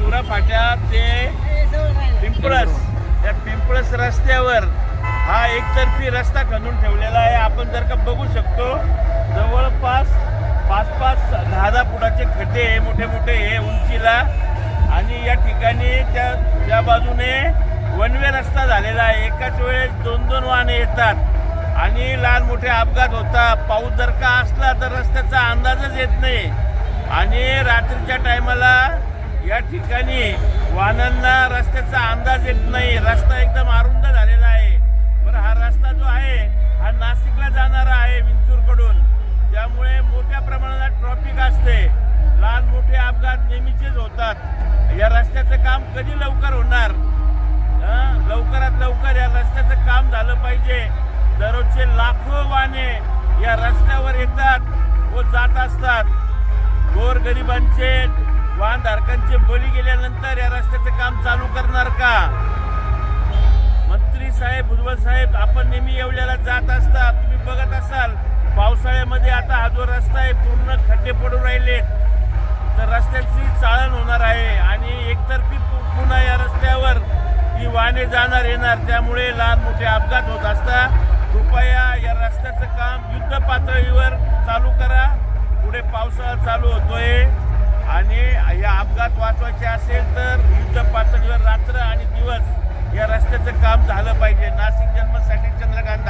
शिवरा फाट्या ते पिंपळस. त्या पिंपळस रस्त्यावर हा एकतर्फी रस्ता खणून ठेवलेला आहे. आपण जर का बघू शकतो जवळपास पाच पाच दहा दहा फुटाचे खड्डे हे मोठे मोठे हे उंचीला आणि या ठिकाणी त्या त्या बाजूने वन वे रस्ता झालेला आहे. एकाच वेळेस दोन दोन वाहने येतात आणि लहान मोठे अपघात होता पाऊस जर का असला तर रस्त्याचा अंदाजच येत नाही. आणि रात्रीच्या टायमाला ठिकाणी वाहनांना रस्त्याचा अंदाज येत नाही. रस्ता एकदम अरुंद झालेला आहे. बरं हा रस्ता जो आहे हा नाशिकला जाणारा आहे विंचूरकडून. त्यामुळे मोठ्या प्रमाणात ट्रॉफिक असते. लहान मोठे अपघात नेहमीचेच होतात. या रस्त्याचं काम कधी लवकर होणार? लवकरात लवकर या रस्त्याचं काम झालं पाहिजे. दररोजचे लाखो वाहने या रस्त्यावर येतात व जात असतात. गोरगरिबांचे वाहनधारकांचे बळी गेल्यानंतर या रस्त्याचं काम चालू करणार का? मंत्री साहेब भुजबळ साहेब आपण नेहमी येवल्याला जात असता तुम्ही बघत असाल पावसाळ्यामध्ये आता हा जो रस्ता आहे पूर्ण खड्डे पडून राहिले तर रस्त्याची चाळण होणार आहे आणि एकतर्फी पु- पुन्हा या रस्त्यावर ही वाहने जाणार येणार. त्यामुळे लहान मोठे अपघात होत असतात कृपया या रस्त्याचं काम युद्ध पातळीवर चालू करा. पुढे पावसाळा चालू होतोय. आणि या अपघात वाचवायचे असेल तर युद्ध पातळीवर रात्र आणि दिवस या रस्त्याचं काम झालं पाहिजे. नाशिक जन्मसाठी चंद्रकांत